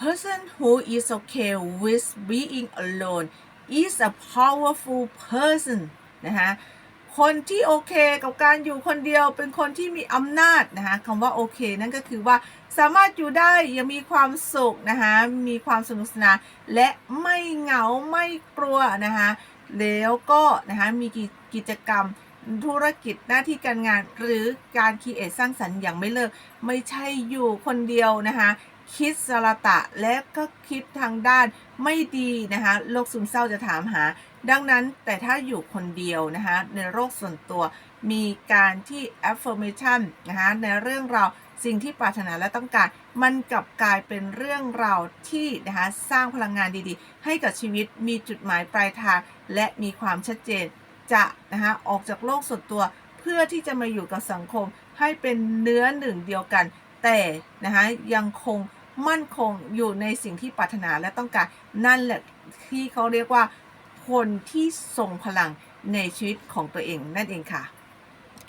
person who is okay with being alone is a powerful person นะคะคนที่โอเคกับการอยู่คนเดียวเป็นคนที่มีอำนาจนะคะคำว่าโอเค นั่นก็คือว่าสามารถอยู่ได้ยังมีความสุขนะคะมีความสนุกสนานและไม่เหงาไม่กลัวนะคะแล้วก็นะคะมีกิกิจกรรม ธุรกิจหน้าที่การงานหรือการคิดเอทสร้างสรรค์อย่างไม่เลิก ไม่ใช่อยู่คนเดียวนะคะ คิดสระตะและก็คิดทางด้านไม่ดีนะคะโรคซึมเศร้าจะถามหา ดังนั้นแต่ถ้าอยู่คนเดียวนะคะในโรคส่วนตัวมีการที่ affirmation นะคะในเรื่องราวสิ่งที่ปรารถนาและต้องการ มันกลับกลายเป็นเรื่องราวที่นะคะสร้างพลังงานดีๆ ให้กับชีวิตมีจุดหมายปลายทางและมีความชัดเจน จะนะคะออกจากโลกส่วนตัวเพื่อที่จะมาอยู่กับสังคมให้เป็นเนื้อหนึ่งเดียวกัน แต่นะคะยังคงมั่นคงอยู่ในสิ่งที่ปรารถนาและต้องการนั่นแหละที่เขาเรียกว่าคนที่ทรงพลังในชีวิตของตัวเองนั่นเองค่ะ